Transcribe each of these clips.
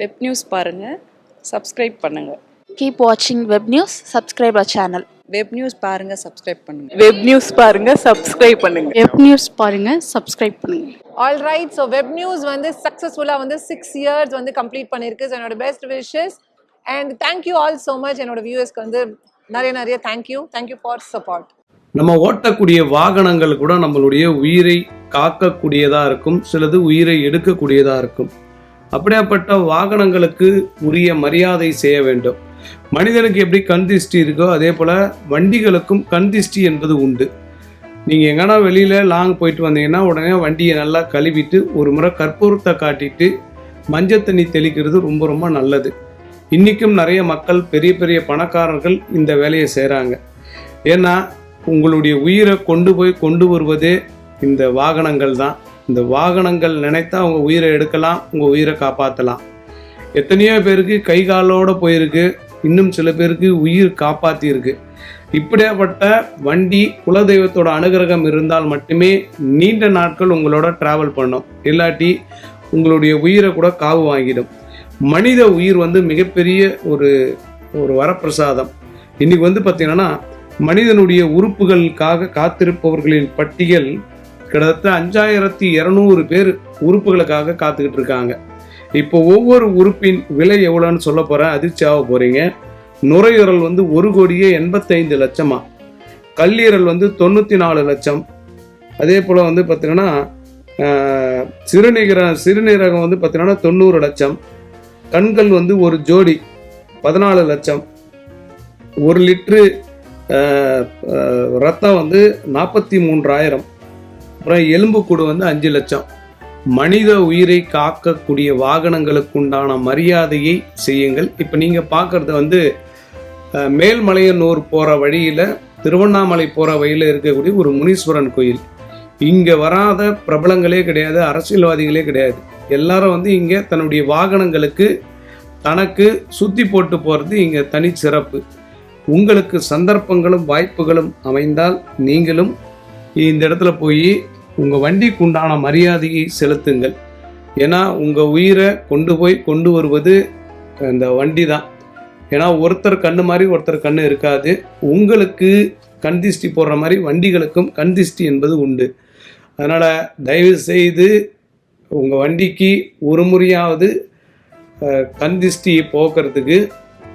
Web news பாருங்கள் subscribe பண்ணுங்கள் Keep watching web news, subscribe our channel. Web news பாருங்கள் subscribe பண்ணுங்கள் web news பாருங்க சப்ஸ்கிரைப் பண்ணுங்க. வெப் நியூஸ் பாருங்க சப்ஸ்கிரைப் பண்ணுங்க. All right so web news வந்து சக்ஸஸ்ஃபுல்லாக வந்து சிக்ஸ் இயர்ஸ் வந்து கம்ப்ளீட் பண்ணியிருக்கு So, என்னோட best wishes and thank you all so much என்னோட வியூவர்ஸ்க்கு வந்து நிறைய நிறைய தேங்க்யூ தேங்க்யூ ஃபார் சப்போர்ட் நம்ம ஓட்டக்கூடிய வாகனங்கள் கூட நம்மளுடைய உயிரை காக்கக்கூடியதாக இருக்கும். சிலது உயிரை எடுக்கக்கூடியதாக இருக்கும். அப்படியாப்பட்ட வாகனங்களுக்கு உரிய மரியாதை செய்ய வேண்டும். மனிதனுக்கு எப்படி கண் திஷ்டி இருக்கோ அதே போல் வண்டிகளுக்கும் கண் திஷ்டி என்பது உண்டு. நீங்கள் எங்கன்னா வெளியில் லாங் போயிட்டு வந்தீங்கன்னா உடனே வண்டியை நல்லா கழுவிட்டு ஒரு முறை கற்பூரத்தை காட்டிட்டு மஞ்சள் தண்ணி தெளிக்கிறது ரொம்ப ரொம்ப நல்லது. இன்றைக்கும் நிறைய மக்கள் பெரிய பெரிய பணக்காரர்கள் இந்த வேலையை செய்கிறாங்க ஏன்னா உங்களுடைய உயிரை கொண்டு போய் கொண்டு வருவதே இந்த வாகனங்கள் தான். இந்த வாகனங்கள் நினைத்தா அவங்க உயிரை எடுக்கலாம் உங்கள் உயிரை காப்பாற்றலாம் எத்தனையோ பேருக்கு கை காலோடு போயிருக்கு இன்னும் சில பேருக்கு உயிர் காப்பாற்றியிருக்கு இப்படியாப்பட்ட வண்டி குலதெய்வத்தோட அனுகிரகம் இருந்தால் மட்டுமே நீண்ட நாட்கள் உங்களோட ட்ராவல் பண்ணும். இல்லாட்டி உங்களுடைய உயிரை கூட காவு வாங்கிடும். மனித உயிர் வந்து மிகப்பெரிய ஒரு ஒரு வரப்பிரசாதம். இன்னைக்கு வந்து பார்த்தீங்கன்னா மனிதனுடைய உறுப்புகளுக்காக காத்திருப்பவர்களின் பட்டியல் கிட்டத்தட்ட அஞ்சாயிரத்தி இரநூறு பேர் உறுப்புகளுக்காக காத்துக்கிட்டு இருக்காங்க. இப்போ ஒவ்வொரு உறுப்பின் விலை எவ்வளோன்னு சொல்ல போகிறேன் அதிர்ச்சியாக போகிறீங்க நுரையீரல் வந்து ஒரு கோடியே எண்பத்தைந்து லட்சமா. கல்லீரல் வந்து தொண்ணூற்றி நாலு லட்சம். அதே போல் வந்து பார்த்தீங்கன்னா சிறுநீர சிறுநீரகம் வந்து பார்த்தீங்கன்னா தொண்ணூறு லட்சம். கண்கள் வந்து ஒரு ஜோடி பதினாலு லட்சம். ஒரு லிட்ரு ரத்தம் வந்து நாற்பத்தி மூன்றாயிரம். அப்புறம் எலும்புக்கூடு வந்து அஞ்சு லட்சம். மனித உயிரை காக்கக்கூடிய வாகனங்களுக்கு உண்டான மரியாதையை செய்யுங்கள். இப்போ நீங்கள் பார்க்குறது வந்து மேல்மலையனூர் போகிற வழியில் திருவண்ணாமலை போகிற வழியில் இருக்கக்கூடிய ஒரு முனீஸ்வரன் கோயில். இங்கே வராத பிரபலங்களே கிடையாது அரசியல்வாதிகளே கிடையாது. எல்லாரும் வந்து இங்கே தன்னுடைய வாகனங்களுக்கு தனக்கு சுத்தி போட்டு போகிறது இங்கே தனி சிறப்பு உங்களுக்கு சந்தர்ப்பங்களும் வாய்ப்புகளும் அமைந்தால் நீங்களும் இந்த இடத்துல போய் உங்கள் வண்டிக்கு உண்டான மரியாதையை செலுத்துங்கள். ஏன்னா உங்கள் உயிரை கொண்டு போய் கொண்டு வருவது அந்த வண்டி தான் ஏன்னா ஒருத்தர் கண்ணு மாதிரி ஒருத்தர் கண்ணு இருக்காது. உங்களுக்கு கண் திஷ்டி போடுற மாதிரி வண்டிகளுக்கும் கண் திஷ்டி என்பது உண்டு. அதனால் தயவு செய்து உங்கள் வண்டிக்கு ஒரு முறையாவது கண் திஷ்டியை போக்குறதுக்கு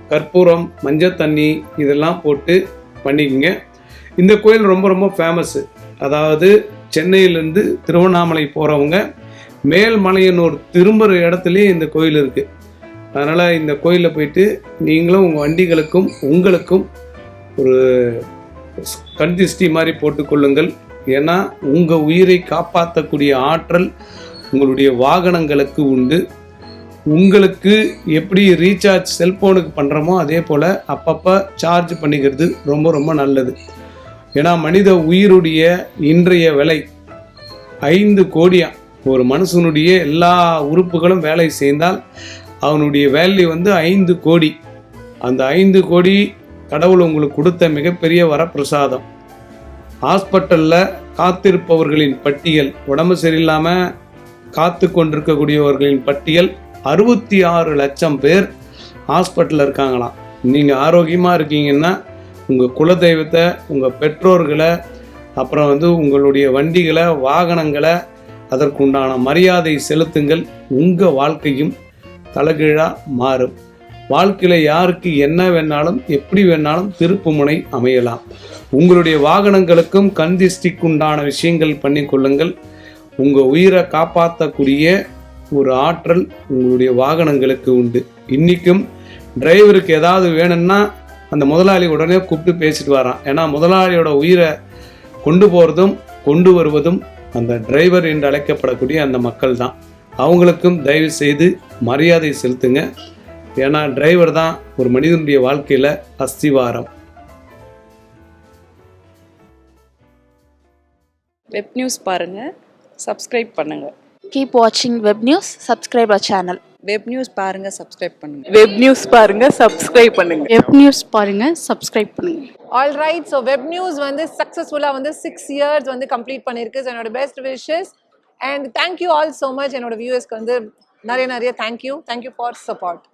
கற்பூரம் மஞ்சள் தண்ணி இதெல்லாம் போட்டு பண்ணிக்கங்க. இந்த கோயில் ரொம்ப ரொம்ப ஃபேமஸ்ஸு அதாவது சென்னையிலேருந்து திருவண்ணாமலை போகிறவங்க மேல்மலையனூர் திரும்புகிற இடத்துலேயே இந்த கோயில் இருக்குது அதனால் இந்த கோயிலில் போயிட்டு நீங்களும் உங்கள் வண்டிகளுக்கும் உங்களுக்கும் ஒரு கண் திஷ்டி மாதிரி போட்டுக்கொள்ளுங்கள் ஏன்னா உங்கள் உயிரை காப்பாற்றக்கூடிய ஆற்றல் உங்களுடைய வாகனங்களுக்கு உண்டு. உங்களுக்கு எப்படி ரீசார்ஜ் செல்ஃபோனுக்கு பண்ணுறோமோ அதே போல் அப்பப்போ சார்ஜ் பண்ணிக்கிறது ரொம்ப ரொம்ப நல்லது. ஏன்னா மனித உயிருடைய இன்றைய விலை ஐந்து கோடியா. ஒரு மனுஷனுடைய எல்லா உறுப்புகளும் வேலை செய்தால் அவனுடைய வேல்யூ வந்து ஐந்து கோடி. அந்த ஐந்து கோடி கடவுள் உங்களுக்கு கொடுத்த மிகப்பெரிய வரப்பிரசாதம். ஹாஸ்பிட்டலில் காத்திருப்பவர்களின் பட்டியல் உடம்பு சரியில்லாமல் காத்து கொண்டிருக்கக்கூடியவர்களின் பட்டியல் அறுபத்தி ஆறு லட்சம் பேர் ஹாஸ்பிட்டலில் இருக்காங்களாம். நீங்கள் ஆரோக்கியமாக இருக்கீங்கன்னா உங்கள் குலதெய்வத்தை உங்கள் பெற்றோர்களை அப்புறம் வந்து உங்களுடைய வண்டிகளை வாகனங்களை அதற்குண்டான மரியாதை செலுத்துங்கள். உங்கள் வாழ்க்கையும் தலைகீழாக மாறும். வாழ்க்கையில் யாருக்கு என்ன வேணாலும் எப்படி வேணாலும் திருப்புமுனை அமையலாம். உங்களுடைய வாகனங்களுக்கும் கந்திஷ்டிக்குண்டான விஷயங்கள் விஷயங்கள் பண்ணிக்கொள்ளுங்கள் உங்கள் உயிரை காப்பாற்றக்கூடிய ஒரு ஆற்றல் உங்களுடைய வாகனங்களுக்கு உண்டு. இன்றைக்கும் டிரைவருக்கு ஏதாவது வேணும்னா அந்த முதலாளி உடனே கூப்பிட்டு பேசிட்டு வரான். ஏன்னா முதலாளியோட உயிரை கொண்டு போகிறதும் கொண்டு வருவதும் அந்த டிரைவர் என்று அழைக்கப்படக்கூடிய அந்த மக்கள் தான் அவங்களுக்கும் தயவு செய்து மரியாதை செலுத்துங்க. ஏன்னா டிரைவர் தான் ஒரு மனிதனுடைய வாழ்க்கையில் அஸ்திவாரம். வெப் நியூஸ் பாருங்கள் சப்ஸ்கிரைப் பண்ணுங்கள் Keep watching web news, subscribe our channel. Web news பாருங்கள் சப்ஸ்கிரைப் பண்ணுங்கள் வெப் நியூஸ் பாருங்க சப்ஸ்கிரைப் பண்ணுங்க. வெப் நியூஸ் பாருங்க சப்ஸ்கிரைப் பண்ணுங்க. All right so web news வந்து சக்ஸஸ்ஃபுல்லாக வந்து சிக்ஸ் இயர்ஸ் வந்து கம்ப்ளீட் பண்ணியிருக்கு என்னோட best wishes and thank you all so much என்னோட வியூவர்ஸ்க்கு வந்து நிறைய நிறைய தேங்க்யூ தேங்க்யூ ஃபார் சப்போர்ட்